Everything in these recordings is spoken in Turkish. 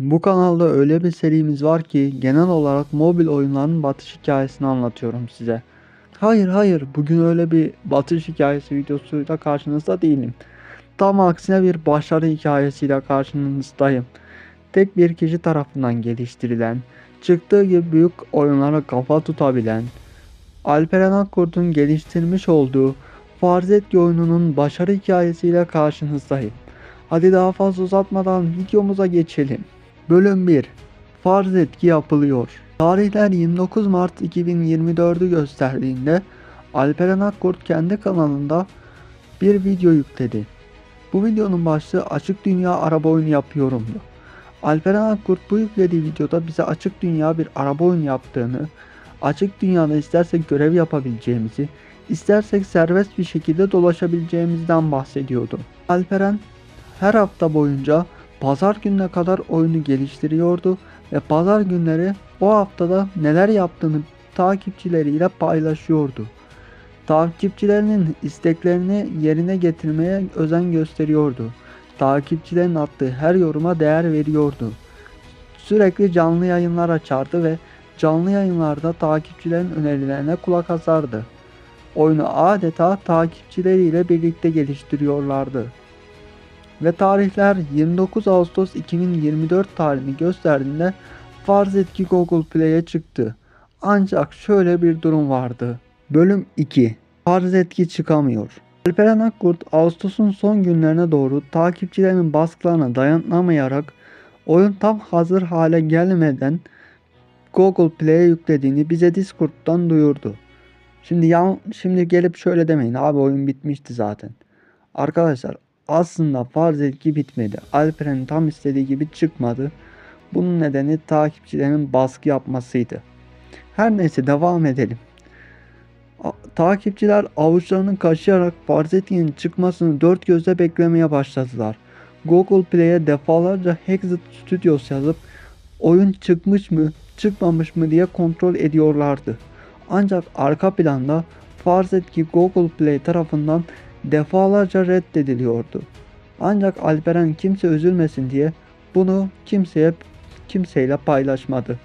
Bu kanalda öyle bir serimiz var ki genel olarak mobil oyunların batış hikayesini anlatıyorum size. Hayır hayır bugün öyle bir batış hikayesi videosuyla karşınızda değilim. Tam aksine bir başarı hikayesiyle karşınızdayım. Tek bir kişi tarafından geliştirilen, çıktığı gibi büyük oyunlara kafa tutabilen, Alperen Akkurt'un geliştirmiş olduğu Farz et ki oyununun başarı hikayesiyle karşınızdayım. Hadi daha fazla uzatmadan videomuza geçelim. Bölüm 1 Farz et ki yapılıyor. Tarihler 29 Mart 2024'ü gösterdiğinde Alperen Akkurt kendi kanalında bir video yükledi. Bu videonun başlığı açık dünya araba oyunu yapıyorumdu. Alperen Akkurt bu yüklediği videoda bize açık dünya bir araba oyunu yaptığını, açık dünyada istersek görev yapabileceğimizi, istersek serbest bir şekilde dolaşabileceğimizden bahsediyordu. Alperen her hafta boyunca pazar gününe kadar oyunu geliştiriyordu ve pazar günleri o haftada neler yaptığını takipçileriyle paylaşıyordu. Takipçilerinin isteklerini yerine getirmeye özen gösteriyordu. Takipçilerin attığı her yoruma değer veriyordu. Sürekli canlı yayınlar açardı ve canlı yayınlarda takipçilerin önerilerine kulak asardı. Oyunu adeta takipçileriyle birlikte geliştiriyorlardı. Ve tarihler 29 Ağustos 2024 tarihini gösterdiğinde farz et ki Google Play'e çıktı. Ancak şöyle bir durum vardı. Bölüm 2 Farz et ki çıkamıyor. Alperen Akkurt Ağustos'un son günlerine doğru takipçilerinin baskılarına dayanamayarak oyun tam hazır hale gelmeden Google Play'e yüklediğini bize Discord'dan duyurdu. Şimdi ya, şimdi gelip şöyle demeyin abi oyun bitmişti zaten. Arkadaşlar aslında farz et ki bitmedi. Alperen'in tam istediği gibi çıkmadı. Bunun nedeni takipçilerin baskı yapmasıydı. Her neyse devam edelim. A- takipçiler avuçlarını kaşıyarak Farzetti'nin çıkmasını dört gözle beklemeye başladılar. Google Play'e defalarca Hexit Studios yazıp oyun çıkmış mı çıkmamış mı diye kontrol ediyorlardı. Ancak arka planda farz et ki Google Play tarafından defalarca reddediliyordu. Ancak Alperen kimse üzülmesin diye bunu kimseye kimseyle paylaşmadı.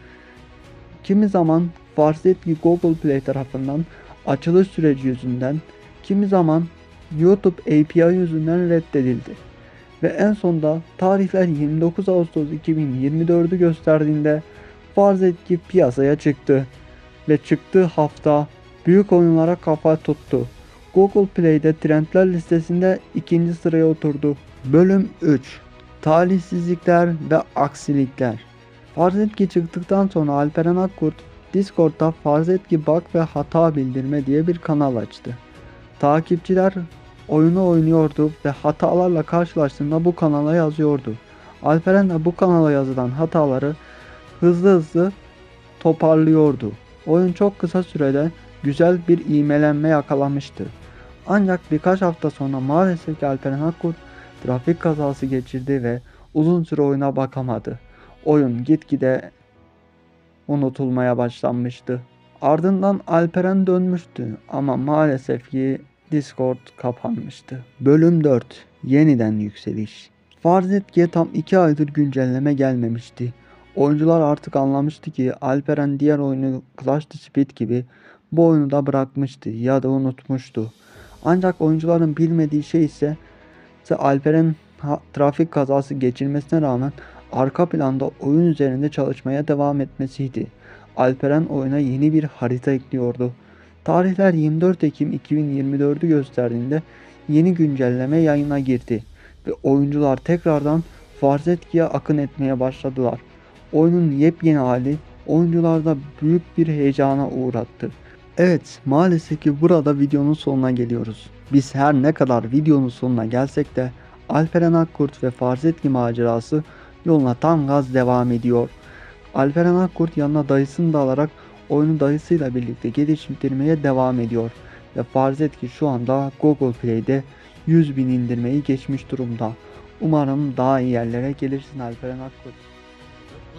Kimi zaman farz et ki Google Play tarafından açılış süreci yüzünden, kimi zaman YouTube API yüzünden reddedildi. Ve en sonunda tarihler 29 Ağustos 2024'ü gösterdiğinde farz et ki piyasaya çıktı. Ve çıktığı hafta büyük oyunlara kafa tuttu. Google Play'de trendler listesinde ikinci sıraya oturdu. Bölüm 3 Talihsizlikler ve aksilikler Farz et ki çıktıktan sonra Alperen Akkurt Discord'da farz et ki bug ve hata bildirme diye bir kanal açtı. Takipçiler oyunu oynuyordu ve hatalarla karşılaştığında bu kanala yazıyordu. Alperen de bu kanala yazılan hataları hızlı hızlı toparlıyordu. Oyun çok kısa sürede güzel bir iğmelenme yakalamıştı. Ancak birkaç hafta sonra maalesef ki Alperen Akkurt trafik kazası geçirdi ve uzun süre oyuna bakamadı. Oyun gitgide unutulmaya başlanmıştı. Ardından Alperen dönmüştü ama maalesef ki Discord kapanmıştı. Bölüm 4 Yeniden yükseliş Farz et ki tam 2 aydır güncelleme gelmemişti. Oyuncular artık anlamıştı ki Alperen diğer oyunu Clash the Speed gibi bu oyunu da bırakmıştı ya da unutmuştu. Ancak oyuncuların bilmediği şey ise, ise Alper'in trafik kazası geçirmesine rağmen arka planda oyun üzerinde çalışmaya devam etmesiydi. Alperen oyuna yeni bir harita ekliyordu. Tarihler 24 Ekim 2024'ü gösterdiğinde yeni güncelleme yayına girdi ve oyuncular tekrardan Farzetki'ye akın etmeye başladılar. Oyunun yepyeni hali oyuncularda büyük bir heyecana uğrattı. Evet, maalesef ki burada videonun sonuna geliyoruz. Biz her ne kadar videonun sonuna gelsek de Alperen Akkurt ve Farzetki macerası yoluna tam gaz devam ediyor. Alperen Akkurt yanına dayısını da alarak oyunu dayısıyla birlikte geliştirmeye devam ediyor. Ve Farzetki şu anda Google Play'de 100 bin indirmeyi geçmiş durumda. Umarım daha iyi yerlere gelirsin Alperen Akkurt.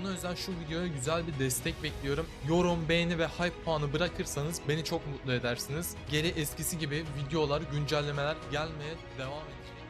Buna özel şu videoya güzel bir destek bekliyorum. Yorum, beğeni ve hype puanı bırakırsanız beni çok mutlu edersiniz. Geri eskisi gibi videolar, güncellemeler gelmeye devam edecek.